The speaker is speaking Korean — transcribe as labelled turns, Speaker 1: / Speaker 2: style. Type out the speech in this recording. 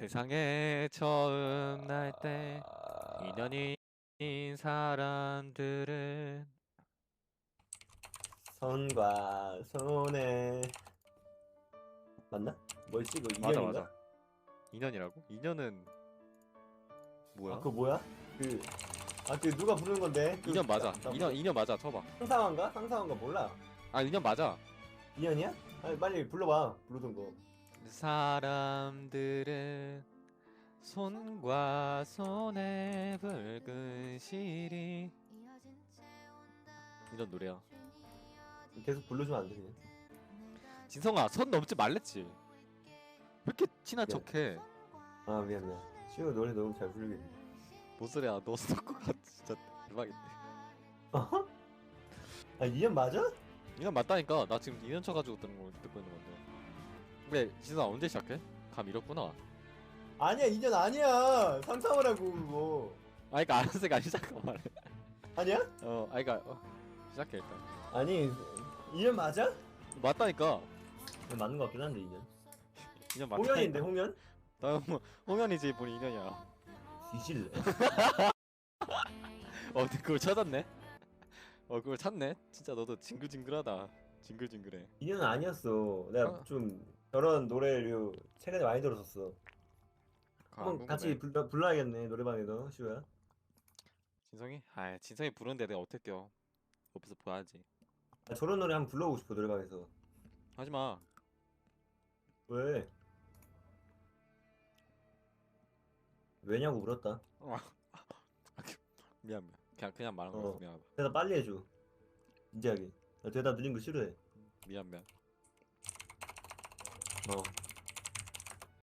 Speaker 1: 세상에 처음 날때
Speaker 2: 아,
Speaker 1: 인연인 사람들은
Speaker 2: 손과 손에 맞나? 뭐였지? 이거
Speaker 1: 맞아
Speaker 2: 인연인가?
Speaker 1: 맞아 인연이라고? 인연은 뭐야?
Speaker 2: 아 그거 뭐야? 그 아 그 누가 부르는 건데? 그
Speaker 1: 인연 맞아
Speaker 2: 나- 나
Speaker 1: 인연 인연 맞아 쳐봐
Speaker 2: 상상한가? 상상한가 몰라.
Speaker 1: 아 인연 맞아
Speaker 2: 인연이야? 아니 빨리 불러봐. 부르던 거.
Speaker 1: 사람들은 손과 손에 붉은 실이 이런 노래야
Speaker 2: 계속 불러주면 안 돼, 그냥.
Speaker 1: 진성아 선 넘지 말랬지 왜 이렇게 친한
Speaker 2: 미안.
Speaker 1: 척해
Speaker 2: 아 미안 미안. 시우 노래 너무 잘 부르겠네.
Speaker 1: 뭔 소리야 너 스토커가 진짜 대박인데
Speaker 2: 아 인연 맞아?
Speaker 1: 인연 맞다니까 나 지금 인연 쳐가지고 듣는 거, 듣고 있는 건데 근데 진성아 언제 시작해? 감 잃었구나
Speaker 2: 아니야 인연 아니야. 상상을 하고 그거.
Speaker 1: 아 그니까 알았으니까 시작한 말해
Speaker 2: 아니야?
Speaker 1: 어 아 그니까 어, 시작해 일단
Speaker 2: 아니 인연 맞아?
Speaker 1: 맞다니까
Speaker 2: 맞는 것 같긴 한데 인연.
Speaker 1: 인연 맞다니까
Speaker 2: 홍현인데 홍현?
Speaker 1: 나 뭐, 홍현이지 본인 인연이야
Speaker 2: 뒤질래.
Speaker 1: 어 근데 그걸 찾았네 어 그걸 찾네 진짜 너도 징글징글하다 징글징글해
Speaker 2: 인연은 아니었어. 내가
Speaker 1: 어.
Speaker 2: 좀 저런 노래를 최근에 많이 들었었어. 한번. 같이 불러, 불러야겠네 노래방에서 시우야.
Speaker 1: 진성이? 아 진성이 부르는데 내가 어떻게 껴 옆에서 봐야지
Speaker 2: 아, 저런 노래 한번 불러보고 싶어 노래방에서.
Speaker 1: 하지마
Speaker 2: 왜? 왜냐고 물었다.
Speaker 1: 미안 미안 그냥 그냥 말한
Speaker 2: 어.
Speaker 1: 거야 미안하다
Speaker 2: 대답 빨리 해줘. 진지하게. 나 대답 느린 거 싫어해.
Speaker 1: 미안 미안
Speaker 2: 어.